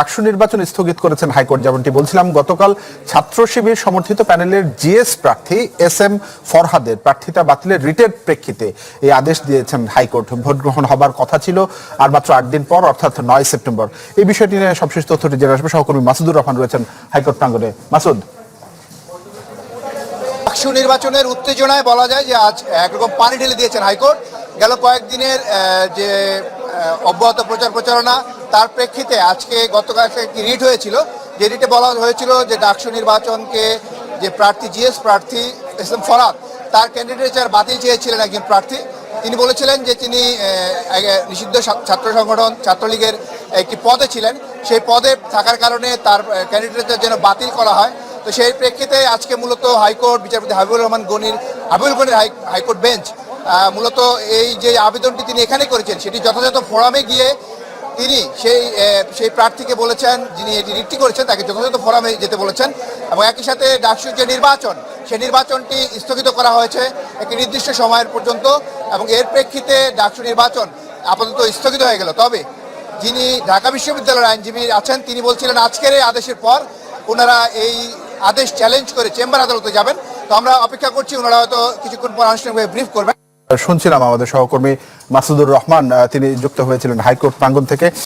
ডাকসু নির্বাচন স্থগিত করেছেন হাইকোর্ট, যেমনটি বলছিলাম, গতকাল ছাত্র শিবির সমর্থিত প্যানেলের জিএস প্রার্থী এস এম ফরহাদের প্রার্থিতা বাতিলের রিটের প্রেক্ষিতে এই আদেশ দিয়েছেন হাইকোর্ট। ভোট গ্রহণ হবার কথা ছিল আর মাত্র আট দিন পর, অর্থাৎ নয় সেপ্টেম্বর। এই বিষয়টি নিয়ে সবশেষ তথ্যটি জেনে আসবে। সহকর্মী মাসুদুর রহমান রয়েছেন হাইকোর্ট প্রাঙ্গনে মাসুদ। ডাকসু নির্বাচনের উত্তেজনায় বলা যায় যে আজ একরকম পানি ঢেলে দিয়েছেন হাইকোর্ট। গেল কয়েকদিনের যে অব্যাহত প্রচার প্রচারণা। তার প্রেক্ষিতে আজকে গতকাল একটি রিট হয়েছিল। যে রিটে বলা হয়েছিল যে ডাকসু নির্বাচনকে যে প্রার্থী, জিএস প্রার্থী এস এম ফরাদ, তার ক্যান্ডিডেচার বাতিল চেয়েছিলেন একজন প্রার্থী। তিনি বলেছিলেন যে তিনি নিষিদ্ধ ছাত্র সংগঠন, ছাত্রলীগের একটি পদে ছিলেন। সেই পদে থাকার কারণে তার ক্যান্ডিডেটদের যেন বাতিল করা হয়। তো সেই প্রেক্ষিতে আজকে মূলত হাইকোর্ট বিচারপতি হাবিবুর রহমান গনির, হাবিবুল গনির হাই- হাইকোর্ট বেঞ্চ মূলত এই যে আবেদনটি তিনি এখানে করেছেন, সেটি যথাযথ ফোরামে গিয়ে তিনি সেই সেই প্রার্থীকে বলেছেন, যিনি এটি রিটটি করেছেন, তাকে যথাযথ ফোরামে যেতে বলেছেন এবং একই সাথে ডাকসুর যে নির্বাচন সেই নির্বাচনটি স্থগিত করা হয়েছে একটি নির্দিষ্ট সময়ের পর্যন্ত এবং এর প্রেক্ষিতে ডাকসু নির্বাচন আপাতত স্থগিত হয়ে গেল। তবে যিনি ঢাকা বিশ্ববিদ্যালয়ের আইনজীবী আছেন, তিনি বলছিলেন, আজকের এই আদেশের পর ওনারা এই আদেশ চ্যালেঞ্জ করে চেম্বার আদালতে যাবেন। তো আমরা অপেক্ষা করছি, ওনারা হয়তো কিছুক্ষণ পর আনুষ্ঠানিকভাবে ব্রিফ করবেন। শুনছিলাম আমাদের সহকর্মী মাসুদুর রহমান তিনি যুক্ত হয়েছিলেন হাইকোর্ট প্রাঙ্গন থেকে।